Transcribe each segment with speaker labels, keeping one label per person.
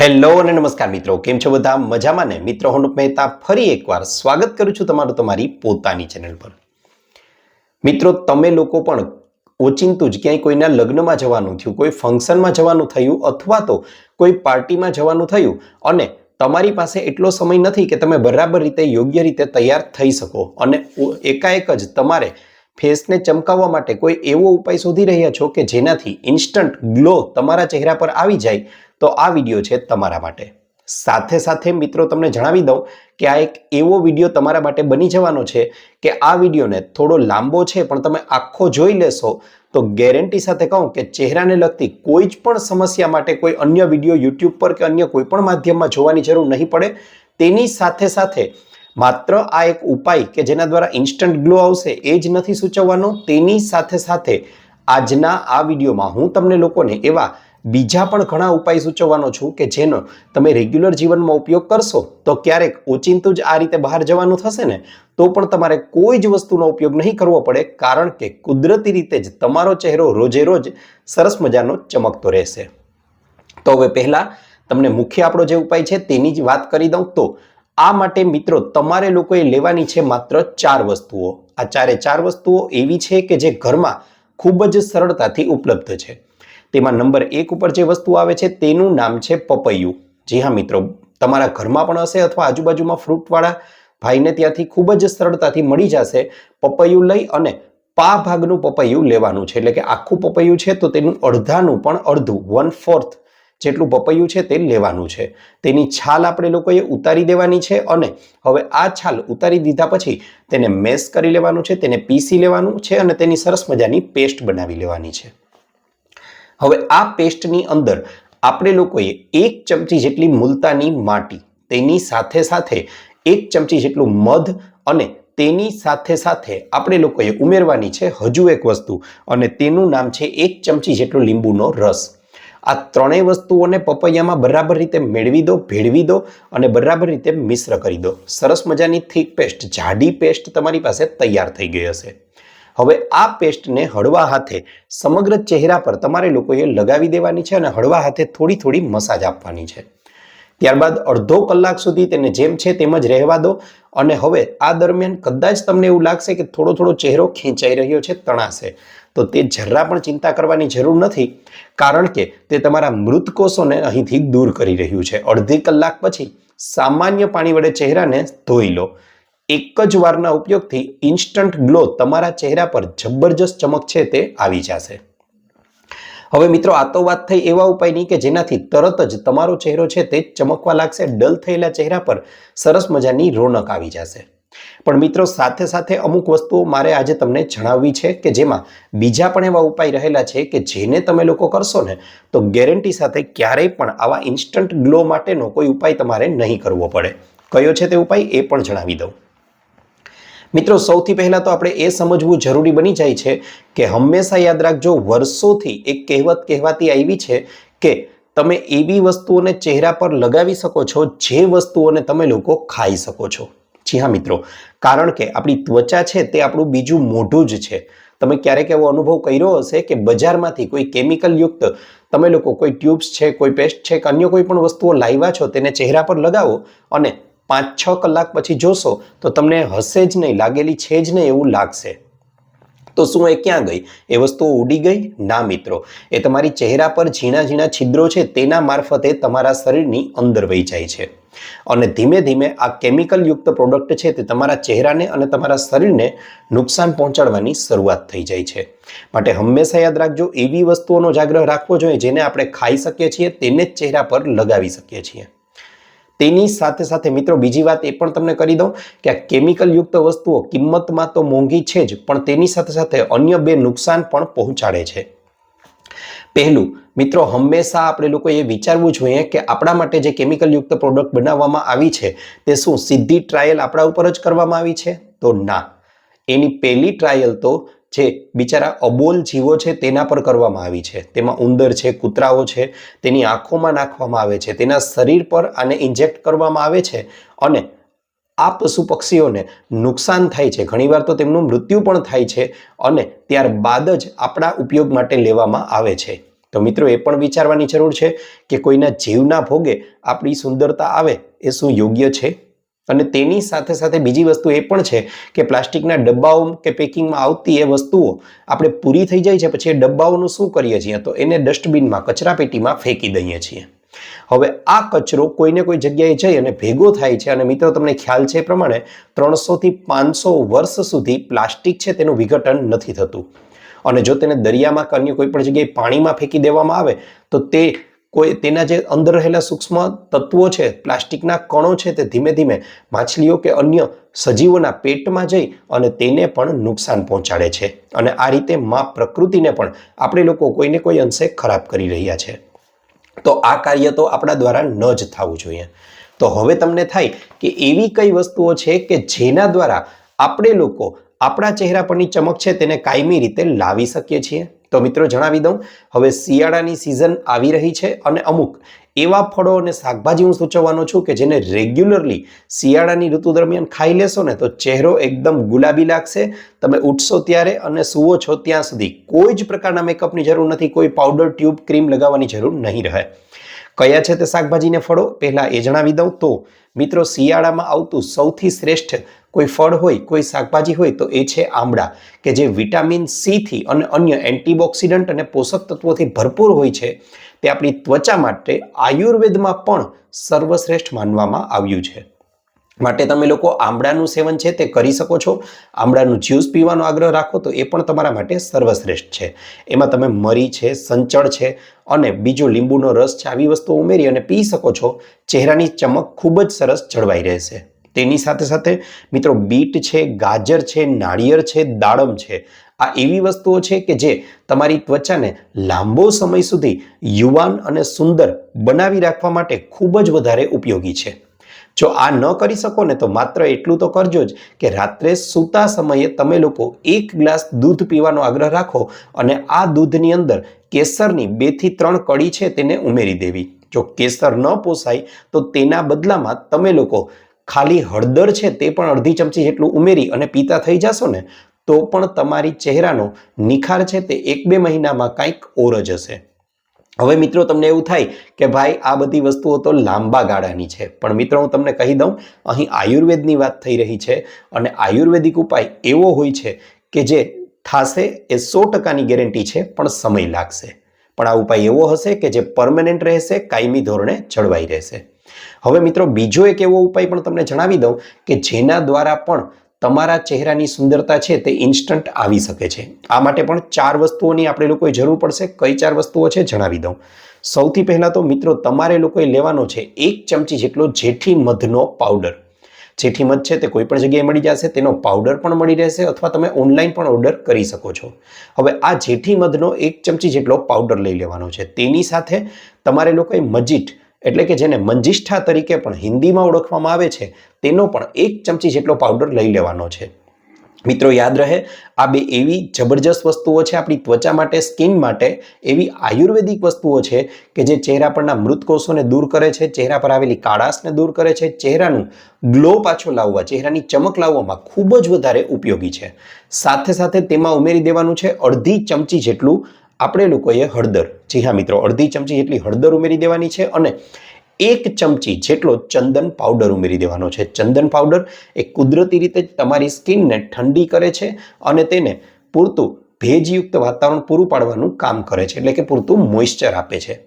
Speaker 1: Hello અને નમસ્કાર મિત્રો, કેમ છો બધા? મજામાં ને? મિત્રો, હું મહેતા ફરી એકવાર સ્વાગત કરું છું તમારું તમારી પોતાની ચેનલ પર. મિત્રો, તમે લોકો પણ ઓચિંતું જ ક્યાંય કોઈના લગ્નમાં જવાનું થયું, કોઈ ફંક્શનમાં જવાનું થયું અથવા તો કોઈ પાર્ટીમાં જવાનું થયું અને તમારી પાસે એટલો સમય નથી કે તમે બરાબર રીતે યોગ્ય રીતે તૈયાર થઈ શકો અને એકાએક જ તમારે ફેસને ચમકાવવા માટે કોઈ એવો ઉપાય શોધી રહ્યા છો કે જેનાથી ઇન્સ્ટન્ટ ગ્લો તમારા ચહેરા પર આવી જાય તો આ વીડિયો છે તમારા માટે. સાથે સાથે મિત્રો તમને જણાવી દઉં કે આ એક એવો વીડિયો તમારા માટે બની જવાનો છે કે આ વિડીયોને થોડો લાંબો છે, પણ તમે આખો જોઈ લેશો તો ગેરંટી સાથે કહું કે ચહેરાને લગતી કોઈ જ પણ સમસ્યા માટે કોઈ અન્ય વીડિયો યુટ્યુબ પર કે અન્ય કોઈ પણ માધ્યમમાં જોવાની જરૂર નહીં પડે. તેની સાથે સાથે માત્ર આ એક ઉપાય કે જેના દ્વારા ઇન્સ્ટન્ટ ગ્લો આવશે એ જ નથી સૂચવવાનો. તેની સાથે સાથે આજના આ વિડીયોમાં હું તમને લોકોને એવા બીજા પણ ઘણા ઉપાય સૂચવવાનો છું કે જેનો તમે રેગ્યુલર જીવનમાં ઉપયોગ કરશો, તો ક્યારેક ઓચિંતું જ આ રીતે બહાર જવાનું થશે ને? તો પણ તમારે કોઈ જ વસ્તુનો ઉપયોગ નહીં કરવો પડે, કારણ કે કુદરતી રીતે જ તમારો ચહેરો રોજે રોજ સરસ મજાનો ચમકતો રહેશે. તો હવે પહેલાં તમને મુખ્ય આપણો જે ઉપાય છે તેની જ વાત કરી દઉં તો, આ માટે મિત્રો તમારે લોકોએ લેવાની છે માત્ર ચાર વસ્તુઓ. આ ચારે ચાર વસ્તુઓ એવી છે કે જે ઘરમાં ખૂબ જ સરળતાથી ઉપલબ્ધ છે. તેમાં નંબર એક ઉપર જે વસ્તુ આવે છે તેનું નામ છે પપૈયું. જી હા મિત્રો, તમારા ઘરમાં પણ હશે અથવા આજુબાજુમાં ફ્રૂટવાળા ભાઈને ત્યાંથી ખૂબ જ સરળતાથી મળી જશે પપૈયું લઈ અને પા ભાગનું પપૈયું લેવાનું છે. એટલે કે આખું પપૈયું છે તો તેનું અડધાનું પણ અડધું વન ફોર્થ જેટલું પપૈયું છે તે લેવાનું છે. તેની છાલ આપણે લોકોએ ઉતારી દેવાની છે અને હવે આ છાલ ઉતારી દીધા પછી તેને મેશ કરી લેવાનું છે, તેને પીસી લેવાનું છે અને તેની સરસ મજાની પેસ્ટ બનાવી લેવાની છે. હવે આ પેસ્ટની અંદર આપણે લોકોએ એક ચમચી જેટલી મુલતાની માટી, તેની સાથે સાથે એક ચમચી જેટલું મધ અને તેની સાથે સાથે આપણે લોકોએ ઉમેરવાની છે હજુ એક વસ્તુ અને તેનું નામ છે એક ચમચી જેટલો લીંબુનો રસ. આ ત્રણેય વસ્તુઓને પપૈયામાં બરાબર રીતે મેળવી દો, ભેળવી દો અને બરાબર રીતે મિશ્ર કરી દો. સરસ મજાની થીક પેસ્ટ, જાડી પેસ્ટ તમારી પાસે તૈયાર થઈ ગઈ હશે. હવે આ પેસ્ટને હળવા હાથે સમગ્ર ચહેરા પર તમારે લોકોએ લગાવી દેવાની છે અને હળવા હાથે થોડી થોડી મસાજ આપવાની છે. ત્યારબાદ અડધો કલાક સુધી તેને જેમ છે તેમ જ રહેવા દો અને હવે આ દરમિયાન કદાચ તમને એવું લાગશે કે થોડો થોડો ચહેરો ખેંચાઈ રહ્યો છે, તણાશે. તો તે જરા પણ ચિંતા કરવાની જરૂર નથી, કારણ કે તે તમારા મૃત કોષોને અહીંથી દૂર કરી રહ્યું છે. અડધી કલાક પછી સામાન્ય પાણી વડે ચહેરાને ધોઈ લો. એક જ વારના ઉપયોગથી ઇન્સ્ટન્ટ ગ્લો તમારા ચહેરા પર જબરજસ્ત ચમક છે તે આવી જશે. હવે મિત્રો, આ તો વાત થઈ એવા ઉપાયની કે જેનાથી તરત જ તમારો ચહેરો છે તે ચમકવા લાગશે, ડલ થયેલા ચહેરા પર સરસ મજાની રોનક આવી જશે. પણ મિત્રો, સાથે સાથે અમુક વસ્તુઓ મારે આજે તમને જણાવવી છે કે જેમાં બીજા પણ એવા ઉપાય રહેલા છે કે જેને તમે લોકો કરશો ને, તો ગેરંટી સાથે ક્યારેય પણ આવા ઇન્સ્ટન્ટ ગ્લો માટેનો કોઈ ઉપાય તમારે નહીં કરવો પડે. કયો છે તે ઉપાય? એ પણ જણાવી દઉં. મિત્રો, સૌથી પહેલાં તો આપણે એ સમજવું જરૂરી બની જાય છે કે હંમેશા યાદ રાખજો, વર્ષોથી એક કહેવત કહેવાતી આવી છે કે તમે એવી વસ્તુઓને ચહેરા પર લગાવી શકો છો, જે વસ્તુઓને તમે લોકો ખાઈ શકો છો. જી હા, મિત્રો. કારણ કે આપણી ત્વચા છે તે આપણું બીજું મોઢું જ છે. તમે ક્યારેક એવો અનુભવ કર્યો હશે કે બજારમાંથી કોઈ કેમિકલયુક્ત તમે લોકો કોઈ ટ્યુબ્સ છે, કોઈ પેસ્ટ છે કે અન્ય કોઈ પણ વસ્તુઓ લાવ્યા છો, તેને ચહેરા પર લગાવો અને પાંચ છ કલાક પછી જોશો તો તમને હશે જ નહીં, લાગેલી છે જ નહીં એવું લાગશે. તો શું એ ક્યાં ગઈ? એ વસ્તુઓ ઉડી ગઈ? ના મિત્રો, એ તમારી ચહેરા પર ઝીણા ઝીણા છિદ્રો છે તેના મારફતે તમારા શરીરની અંદર વહી જાય છે. અને ધીમે ધીમે આ કેમિકલ યુક્ત પ્રોડક્ટ છે તે તમારા ચહેરાને અને તમારા શરીરને નુકસાન પહોંચાડવાની શરૂઆત થઈ જાય છે. માટે હંમેશા યાદ રાખજો, એવી વસ્તુઓનો જાગ્રહ રાખવો જોઈએ જેને આપણે ખાઈ શકીએ છીએ, તેને જ ચહેરા પર લગાવી શકીએ છીએ. તેની સાથે સાથે મિત્રો બીજી વાત એ પણ તમને કરી દઉં કે આ કેમિકલ યુક્ત વસ્તુઓ કિંમતમાં તો મોંઘી છે જ, પણ તેની સાથે સાથે અન્ય બે નુકસાન પણ પહોંચાડે છે. પહેલું, મિત્રો હંમેશા આપણે લોકો એ વિચારવું જોઈએ કે આપણા માટે જે કેમિકલ યુક્ત પ્રોડક્ટ બનાવવામાં આવી છે, તે શું સીધી ટ્રાયલ આપણા ઉપર જ કરવામાં આવી છે? તો ના. એની પહેલી ટ્રાયલ તો જે બિચારા અબોલ જીવો છે તેના પર કરવામાં આવી છે. તેમાં ઉંદર છે, કૂતરાઓ છે, તેની આંખોમાં નાખવામાં આવે છે, તેના શરીર પર આને ઇન્જેક્ટ કરવામાં આવે છે અને આ પશુ પક્ષીઓને નુકસાન થાય છે. ઘણીવાર તો તેમનું મૃત્યુ પણ થાય છે અને ત્યારબાદ જ આપણા ઉપયોગ માટે લેવામાં આવે છે. તો મિત્રો, એ પણ વિચારવાની જરૂર છે કે કોઈના જીવના ભોગે આપણી સુંદરતા આવે, એ શું યોગ્ય છે? અને તેની સાથે સાથે બીજી વસ્તુ એ પણ છે કે પ્લાસ્ટિકના ડબ્બાઓ કે પેકિંગમાં આવતી એ વસ્તુઓ આપણે પૂરી થઈ જાય છે, પછી એ ડબ્બાઓનું શું કરીએ છીએ? તો એને ડસ્ટબિનમાં, કચરાપેટીમાં ફેંકી દઈએ છીએ. હવે આ કચરો કોઈને કોઈ જગ્યાએ જઈ અને ભેગો થાય છે, અને મિત્રો તમને ખ્યાલ છે એ પ્રમાણે ત્રણસોથી પાંચસો વર્ષ સુધી પ્લાસ્ટિક છે તેનું વિઘટન નથી થતું. અને જો તેને દરિયામાં કે અન્ય કોઈ પણ જગ્યાએ પાણીમાં ફેંકી દેવામાં આવે, તો તે કોઈ તેના જે અંદર રહેલા સૂક્ષ્મ તત્વો છે, પ્લાસ્ટિકના કણો છે તે ધીમે ધીમે માછલીઓ કે અન્ય સજીવોના પેટમાં જઈ અને તેને પણ નુકસાન પહોંચાડે છે. અને આ રીતે મા પ્રકૃતિને પણ આપણે લોકો કોઈને કોઈ અંશે ખરાબ કરી રહ્યા છે. તો આ કાર્ય તો આપણા દ્વારા ન જ થવું જોઈએ. તો હવે તમને થાય કે એવી કઈ વસ્તુઓ છે કે જેના દ્વારા આપણે લોકો આપણા ચહેરા પરની ચમક છે તેને કાયમી રીતે લાવી શકીએ છીએ? તો મિત્રો જણાવી દઉં, હવે શિયાળાની સિઝન આવી રહી છે અને અમુક એવા ફળો અને શાકભાજી હું સૂચવવાનો છું કે જેને રેગ્યુલરલી શિયાળાની ઋતુ દરમિયાન ખાઈ લેશો ને તો ચહેરો એકદમ ગુલાબી લાગશે. તમે ઉઠશો ત્યારે અને સૂવો છો ત્યાં સુધી કોઈ જ પ્રકારના મેકઅપની જરૂર નથી, કોઈ પાવડર ટ્યુબ ક્રીમ લગાવવાની જરૂર નહીં રહે. કયા છે તે શાકભાજીને ફળો? પહેલાં એ જણાવી દઉં તો મિત્રો શિયાળામાં આવતું સૌથી શ્રેષ્ઠ કોઈ ફળ હોય, કોઈ શાકભાજી હોય તો એ છે આમળા, કે જે વિટામિન સીથી અને અન્ય એન્ટીઓક્સિડન્ટ અને પોષક તત્વોથી ભરપૂર હોય છે, તે આપણી ત્વચા માટે આયુર્વેદમાં પણ સર્વશ્રેષ્ઠ માનવામાં આવ્યું છે. માટે તમે લોકો આમળાનું સેવન છે તે કરી શકો છો. આમળાનું જ્યુસ પીવાનો આગ્રહ રાખો તો એ પણ તમારા માટે સર્વશ્રેષ્ઠ છે. એમાં તમે મરી છે, સંચળ છે અને બીજો લીંબુનો રસ છે, આવી વસ્તુઓ ઉમેરી અને પી શકો છો. ચહેરાની ચમક ખૂબ જ સરસ જળવાઈ રહેશે. તેની સાથે સાથે મિત્રો બીટ છે, ગાજર છે, નાળિયેર છે, દાડમ છે. આ એવી વસ્તુઓ છે કે જે તમારી ત્વચાને લાંબો સમય સુધી યુવાન અને સુંદર બનાવી રાખવા માટે ખૂબ જ વધારે ઉપયોગી છે. જો આ ન કરી શકો ને તો માત્ર એટલું તો કરજો જ કે રાત્રે સૂતા સમયે તમે લોકો એક ગ્લાસ દૂધ પીવાનો આગ્રહ રાખો અને આ દૂધની અંદર કેસરની બેથી ત્રણ કડી છે તેને ઉમેરી દેવી. જો કેસર ન પોસાય તો તેના બદલામાં તમે લોકો ખાલી હળદર છે તે પણ અડધી ચમચી જેટલું ઉમેરી અને પીતા થઈ જશો ને, તો પણ તમારી ચહેરાનો નિખાર છે તે એક બે મહિનામાં કાંઈક ઓર જ હશે. હવે મિત્રો તમને એવું થાય કે ભાઈ આ બધી વસ્તુઓ તો લાંબા ગાળાની છે, પણ મિત્રો હું તમને કહી દઉં, અહીં આયુર્વેદની વાત થઈ રહી છે અને આયુર્વેદિક ઉપાય એવો હોય છે કે જે થાશે એ સો ટકાની ગેરંટી છે, પણ સમય લાગશે. પણ આ ઉપાય એવો હશે કે જે પરમેનન્ટ રહેશે, કાયમી ધોરણે જળવાઈ રહેશે. હવે મિત્રો બીજો એક એવો ઉપાય પણ તમને જણાવી દઉં કે જેના દ્વારા પણ તમારા ચહેરાની સુંદરતા છે તે ઇન્સ્ટન્ટ આવી શકે છે. આ માટે પણ ચાર વસ્તુઓની આપણે લોકોએ જરૂર પડશે. કઈ ચાર વસ્તુઓ છે જણાવી દઉં. સૌથી પહેલાં તો મિત્રો તમારે લોકોએ લેવાનો છે એક ચમચી જેટલો જેઠી મધનો પાવડર જેઠી મધ છે તે કોઈ પણ જગ્યાએ મળી જશે, તેનો પાવડર પણ મળી રહેશે અથવા તમે ઓનલાઈન પણ ઓર્ડર કરી શકો છો. હવે આ જેઠી મધનો એક ચમચી જેટલો પાવડર લઈ લેવાનો છે. તેની સાથે તમારે લોકોએ મજીઠ એટલે કે જેને મંજિષ્ઠા તરીકે પણ હિન્દીમાં ઓળખવામાં આવે છે, તેનો પણ એક ચમચી જેટલો પાવડર લઈ લેવાનો છે. મિત્રો, યાદ રહે, આ બે એવી જબરજસ્ત વસ્તુઓ છે આપણી ત્વચા માટે, સ્કિન માટે, એવી આયુર્વેદિક વસ્તુઓ છે કે જે ચહેરા પરના મૃત કોષોને દૂર કરે છે, ચહેરા પર આવેલી કાળાશને દૂર કરે છે, ચહેરાનું ગ્લો પાછો લાવવા, ચહેરાની ચમક લાવવામાં ખૂબ જ વધારે ઉપયોગી છે. સાથે સાથે તેમાં ઉમેરી દેવાનું છે અડધી ચમચી જેટલું આપણે લોકોએ હળદર. જી હા મિત્રો, અડધી ચમચી જેટલી હળદર ઉમેરી દેવાની છે અને એક ચમચી જેટલો ચંદન પાવડર ઉમેરી દેવાનો છે. ચંદન પાવડર એ કુદરતી રીતે તમારી સ્કિનને ઠંડી કરે છે અને તેને પૂરતું ભેજયુક્ત વાતાવરણ પૂરું પાડવાનું કામ કરે છે. એટલે કે પૂરતું મોઇશ્ચર આપે છે.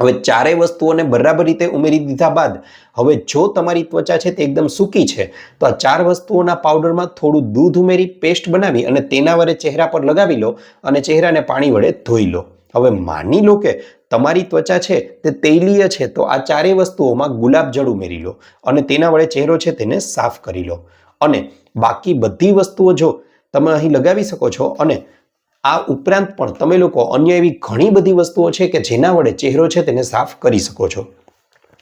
Speaker 1: હવે ચારેય વસ્તુઓને બરાબર રીતે ઉમેરી દીધા બાદ, હવે જો તમારી ત્વચા છે તે એકદમ સૂકી છે, તો આ ચાર વસ્તુઓના પાવડરમાં થોડું દૂધ ઉમેરી, પેસ્ટ બનાવી અને તેના વડે ચહેરા પર લગાવી લો અને ચહેરાને પાણી વડે ધોઈ લો. હવે માની લો કે તમારી ત્વચા છે તે તૈલીય છે, તો આ ચારેય વસ્તુઓમાં ગુલાબજળ ઉમેરી લો અને તેના વડે ચહેરો છે તેને સાફ કરી લો. અને બાકી બધી વસ્તુઓ જો તમે અહીં લગાવી શકો છો અને આ ઉપરાંત પણ તમે લોકો અન્ય એવી ઘણી બધી વસ્તુઓ છે કે જેના વડે ચહેરો છે તેને સાફ કરી શકો છો.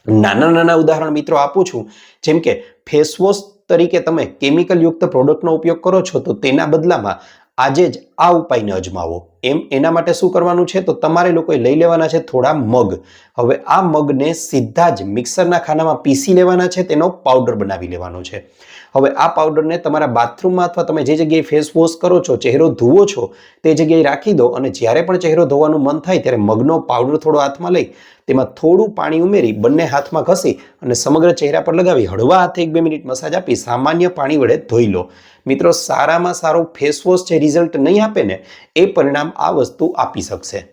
Speaker 1: નાના નાના ઉદાહરણ મિત્રો આપું છું. જેમ કે ફેસવોશ તરીકે તમે કેમિકલ યુક્ત પ્રોડક્ટનો ઉપયોગ કરો છો તો તેના બદલામાં આજે જ આ ઉપાયને અજમાવો. એમ એના માટે શું કરવાનું છે? તો તમારે લોકોએ લઈ લેવાના છે થોડા મગ. હવે આ મગને સીધા જ મિક્સરના ખાનામાં પીસી લેવાના છે, તેનો પાવડર બનાવી લેવાનો છે. હવે આ પાવડરને તમારા બાથરૂમમાં અથવા તમે જે જગ્યાએ ફેસ વોશ કરો છો, ચહેરો ધુવો છો, તે જગ્યાએ રાખી દો અને જ્યારે પણ ચહેરો ધોવાનું મન થાય ત્યારે મગનો પાવડર થોડો હાથમાં લઈ, તેમાં થોડું પાણી ઉમેરી, બંને હાથમાં ઘસી અને સમગ્ર ચહેરા પર લગાવી, હળવા હાથે એક બે મિનિટ મસાજ આપી, સામાન્ય પાણી વડે ધોઈ લો. મિત્રો, સારામાં સારો ફેસવોશ જે રિઝલ્ટ નહીં આપે ને, એ પરિણામ આ વસ્તુ આપી શકશે.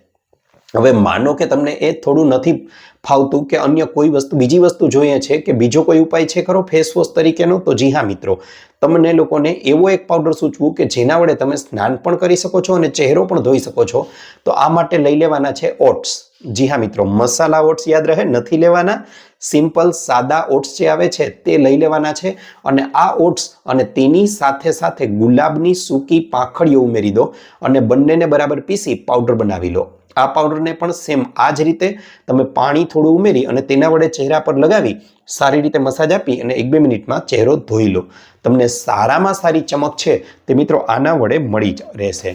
Speaker 1: હવે માનો કે તમને એ થોડું નથી ફાવતું કે અન્ય કોઈ વસ્તુ, બીજી વસ્તુ જોઈએ છે કે બીજો કોઈ ઉપાય છે ખરો? ફેસ વોશ તરીકેનો? તો જી હા, મિત્રો. તમને લોકોને એવો એક પાવડર સૂચવું કે જેના વડે તમે સ્નાન પણ કરી શકો છો અને ચહેરો પણ ધોઈ શકો છો. તો આ માટે લઈ લેવાના છે ઓટ્સ. જી હા, મિત્રો. મસાલા ઓટ્સ યાદ રહે, નથી લેવાના. સિમ્પલ સાદા ઓટ્સ જે આવે છે તે લઈ લેવાના છે અને આ ઓટ્સ અને તેની સાથે સાથે ગુલાબની સૂકી પાંખડીઓ ઉમેરી દો અને બંનેને બરાબર પીસી પાવડર બનાવી લો. આ પાવડરને પણ સેમ આ જ રીતે તમે પાણી થોડું ઉમેરી અને તેના વડે ચહેરા પર લગાવી સારી રીતે મસાજ આપી અને એક બે મિનિટમાં ચહેરો ધોઈ લો. તમને સારામાં સારી ચમક છે તે મિત્રો આના વડે મળી રહેશે.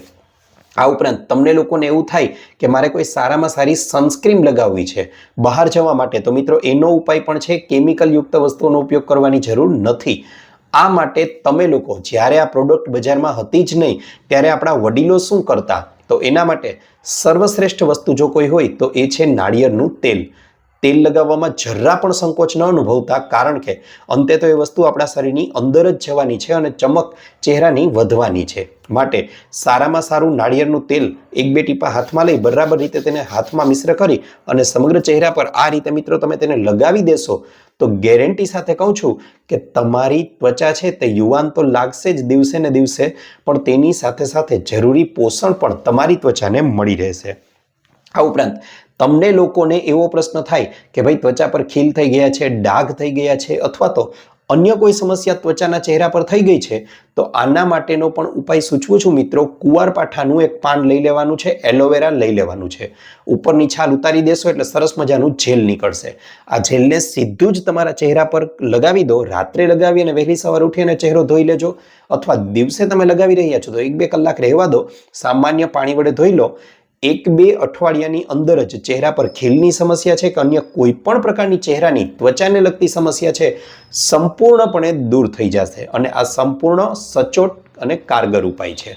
Speaker 1: આ ઉપરાંત તમને લોકોને એવું થાય કે મારે કોઈ સારામાં સારી સનસ્ક્રીન લગાવવી છે. બહાર જવા માટે તો મિત્રો એનો ઉપાય પણ છે કેમિકલયુક્ત વસ્તુઓનો ઉપયોગ કરવાની જરૂર નથી. આ માટે તમે લોકો જ્યારે આ પ્રોડક્ટ બજારમાં હતી જ નહીં, ત્યારે આપણા વડીલો શું કરતા? તો એના માટે સર્વશ્રેષ્ઠ વસ્તુ જો કોઈ હોય તો એ છે નાળિયેરનું તેલ. તેલ લગાવવામાં જરા પણ સંકોચ ન અનુભવતા, કારણ કે અંતે તો એ વસ્તુ આપણા શરીરની અંદર જ જવાની છે અને ચમક ચહેરાની વધવાની છે. માટે સારામાં સારું નાળિયેરનું તેલ એક બે ટીપા હાથમાં લઈ બરાબર રીતે તેને હાથમાં મિશ્ર કરી અને સમગ્ર ચહેરા પર, આ રીતે મિત્રો તમે તેને લગાવી દેશો, તો ગેરંટી સાથે કહું છું કે તમારી ત્વચા છે તે યુવાન તો લાગશે જ દિવસે ને દિવસે, પણ તેની સાથે સાથે જરૂરી પોષણ પણ તમારી ત્વચાને મળી રહેશે. આ ઉપરાંત તમને લોકોને એવો પ્રશ્ન થાય કે ભાઈ ત્વચા પર ખીલ થઈ ગયા છે, ડાઘ થઈ ગયા છે અથવા તો અન્ય કોઈ સમસ્યા ત્વચાના ચહેરા પર થઈ ગઈ છે, તો આના માટેનો પણ ઉપાય સૂચવું છું મિત્રો. કુવારપાઠાનું એક પાન લઈ લેવાનું છે એલોવેરા લઈ લેવાનું છે. ઉપરની છાલ ઉતારી દેશો એટલે સરસ મજાનું જેલ નીકળશે. આ જેલને સીધું જ તમારા ચહેરા પર લગાવી દો. રાત્રે લગાવી અને વહેલી સવારે ઉઠીને ચહેરો ધોઈ લેજો. અથવા દિવસે તમે લગાવી રહ્યા છો તો એક બે કલાક રહેવા દો. સામાન્ય પાણી વડે ધોઈ લો. એક બે અઠવાડિયાની અંદર જ ચહેરા પર ખીલની સમસ્યા છે કે અન્ય કોઈ પણ પ્રકારની ચહેરાની ત્વચાને લગતી સમસ્યા છે, સંપૂર્ણપણે દૂર થઈ જશે અને આ સંપૂર્ણ સચોટ અને કારગર ઉપાય છે.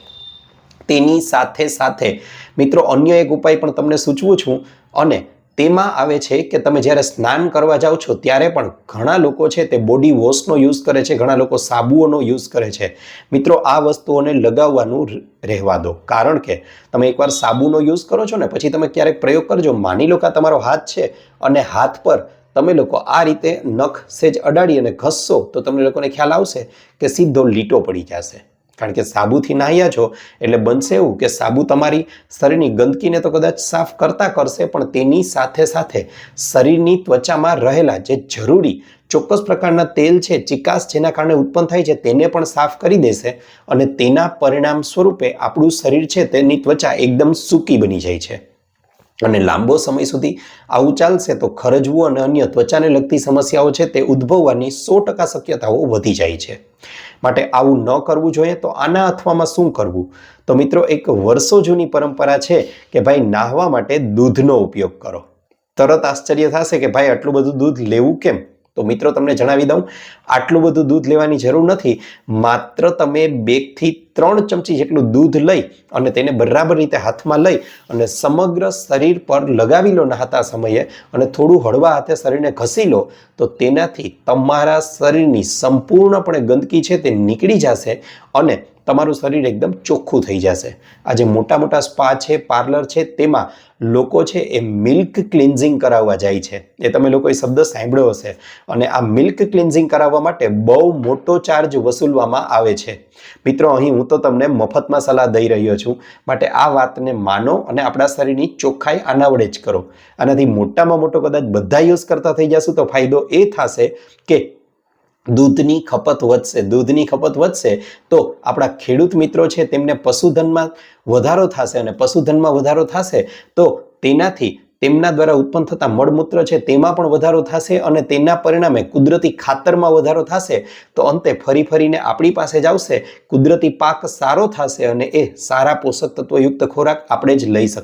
Speaker 1: તેની સાથે સાથે મિત્રો અન્ય એક ઉપાય પણ તમને સૂચવું છું અને તેમાં આવે છે કે તમે જ્યારે સ્નાન કરવા જાઓ છો, ત્યારે પણ ઘણા લોકો છે તે બોડી વોશનો યુઝ કરે છે, ઘણા લોકો સાબુઓનો યુઝ કરે છે. મિત્રો, આ વસ્તુઓને લગાવવાનું રહેવા દો. કારણ કે તમે એકવાર સાબુનો યુઝ કરો છો ને, પછી તમે ક્યારેક પ્રયોગ કરજો. માની લો કે તમારો હાથ છે અને હાથ પર તમે લોકો આ રીતે નખ સેજ અડાડી અને ઘસશો, તો તમને લોકોને ખ્યાલ આવશે કે સીધો લીટો પડી જશે. કારણ કે સાબુથી નાહ્યા છો એટલે બનશે એવું કે સાબુ તમારી શરીરની ગંદકીને તો કદાચ સાફ કરતા કરશે, પણ તેની સાથે સાથે શરીરની ત્વચામાં રહેલા જે જરૂરી ચોક્કસ પ્રકારના તેલ છે, ચિકાસ જેના કારણે ઉત્પન્ન થાય છે, તેને પણ સાફ કરી દેશે અને તેના પરિણામ સ્વરૂપે આપણું શરીર છે, તેની ત્વચા એકદમ સૂકી બની જાય છે. અને લાંબો સમય સુધી આવું ચાલશે તો ખરજવું અને અન્ય ત્વચાને લગતી સમસ્યાઓ છે તે ઉદ્ભવવાની સો ટકા શક્યતાઓ વધી જાય છે. માટે આવું ન કરવું જોઈએ તો આના અથવામાં શું કરવું? તો મિત્રો એક વર્ષો જૂની પરંપરા છે કે ભાઈ નાહવા માટે દૂધનો ઉપયોગ કરો. તરત આશ્ચર્ય થશે કે ભાઈ આટલું બધું દૂધ લેવું કેમ? તો મિત્રો, તમને જણાવી દઉં, આટલું બધું દૂધ લેવાની જરૂર નથી. માત્ર તમે બેથી ત્રણ ચમચી જેટલું દૂધ લઈ અને તેને બરાબર રીતે હાથમાં લઈ અને સમગ્ર શરીર પર લગાવી લો નહાતા સમયે અને થોડું હળવા હાથે શરીરને ઘસી લો, તો તેનાથી તમારા શરીરની સંપૂર્ણપણે ગંદકી છે તે નીકળી જશે અને તમારું શરીર એકદમ ચોખ્ખું થઈ જશે. આ જે મોટા મોટા સ્પા છે, પાર્લર છે, તેમાં લોકો છે એ મિલ્ક ક્લિન્ઝિંગ કરાવવા જાય છે. એ તમે લોકોએ શબ્દ સાંભળ્યો હશે. અને આ મિલ્ક ક્લિન્ઝિંગ કરાવવા માટે બહુ મોટો ચાર્જ વસૂલવામાં આવે છે. મિત્રો, અહીં હું તો તમને મફતમાં સલાહ દઈ રહ્યો છું. માટે આ વાતને માનો અને આપણા શરીરની ચોખ્ખાઈ આનાવડે જ કરો. આનાથી મોટામાં મોટો કદાચ બધા યુઝ કરતા થઈ જશું તો ફાયદો એ થશે કે દૂધની ખપત વધશે, દૂધની ખપત વધશે, તો આપણા ખેડૂત મિત્રો છે તેમને પશુધનમાં વધારો થશે અને પશુધનમાં વધારો થશે, તો તેનાથી તેમના દ્વારા ઉત્પન્ન થતા મળમૂત્ર છે તેમાં પણ વધારો થશે અને તેના પરિણામે કુદરતી ખાતરમાં વધારો થશે, તો અંતે ફરી ફરીને આપણી પાસે જ આવશે. કુદરતી પાક સારો થશે અને એ સારા પોષક તત્વયુક્ત ખોરાક આપણે જ લઈ શકીએ.